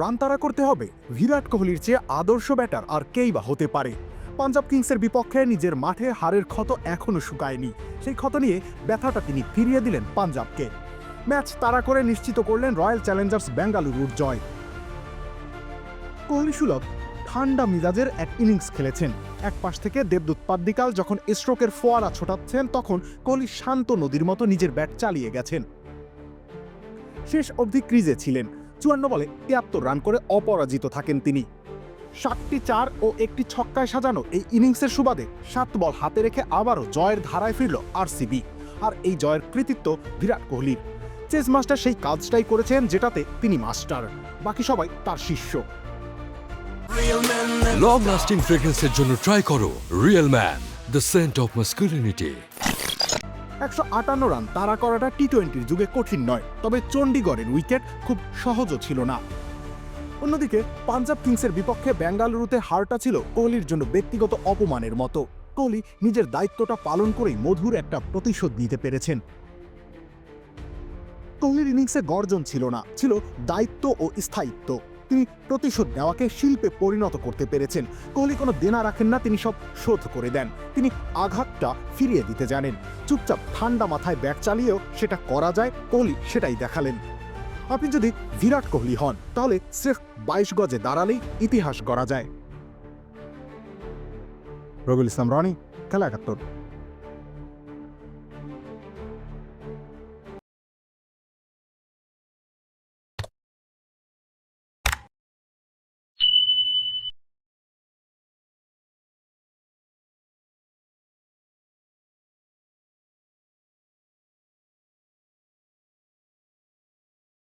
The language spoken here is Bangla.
রান তাড়া করতে হবে। বিরাট কোহলির চেয়ে আদর্শ ব্যাটার আর কেই বা হতে পারে। পাঞ্জাব কিংসের বিপক্ষে নিজের মাঠে হারের ক্ষত এখনও শুকায়নি। সেই ক্ষত নিয়ে ব্যথাটা তিনি ফিরিয়ে দিলেন পাঞ্জাবকে। ম্যাচ তাড়া করে নিশ্চিত করলেন রয়্যাল চ্যালেঞ্জার্স বেঙ্গালুরুর জয়। কোহলি সুলভ ঠান্ডা মিজাজের এক ইনিংস খেলেছেন। এক পাশ থেকে দেবদূত পাদ্দিকাল যখন স্ট্রোকের ফোয়ারা ছোটাচ্ছেন, তখন কোহলি শান্ত নদীর মতো নিজের ব্যাট চালিয়ে গেছেন। শেষ অবধি ক্রিজে ছিলেন। চুয়ান্ন বলে তিয়াত্তর রান করে অপরাজিত থাকেন তিনি। সাতটি চার ও একটি ছক্কায় সাজানো এই ইনিংসের সুবাদে সাত বল হাতে রেখে আবারও জয়ের ধারায় ফিরল আরসিবি, আর এই জয়ের কৃতিত্ব বিরাট কোহলির চেস মাস্টার সেই কাজটাই করেছেন যেটাতে তিনি মাস্টার, বাকি সবাই তার শিষ্য। লং লাস্টিং ফ্রেগ্রেন্সের জন্য ট্রাই করো real man the scent of masculinity একশো আটান্ন রান তাড়া করাটা টি টোয়েন্টির যুগে কঠিন নয়, তবে চণ্ডীগড়ের উইকেট খুব সহজও ছিল না। অন্যদিকে, পাঞ্জাব কিংসের বিপক্ষে বেঙ্গালুরুতে হারটা ছিল কোহলির জন্য ব্যক্তিগত অপমানের মতো। কোহলি নিজের দায়িত্বটা পালন করেই মধুর একটা প্রতিশোধ নিতে পেরেছেন। কোহলির ইনিংসে গর্জন ছিল না, ছিল দায়িত্ব ও স্থায়িত্ব। তিনি প্রতিশোধ নেওয়াকে শিল্পে পরিণত করতে পেরেছেন। কোহলি কোনো দেনা রাখেন না, তিনি সব শোধ করে দেন। তিনি আঘাতটা ফিরিয়ে দিতে জানেন। চুপচাপ ঠান্ডা মাথায় ব্যাট চালিয়েও সেটা করা যায়, কোহলি সেটাই দেখালেন। আপনি যদি বিরাট কোহলি হন, তাহলে স্রেফ বাইশ গজে দাঁড়ালেই ইতিহাস গড়া যায়। রবিউল ইসলাম, রনি, খেলা একাত্তর।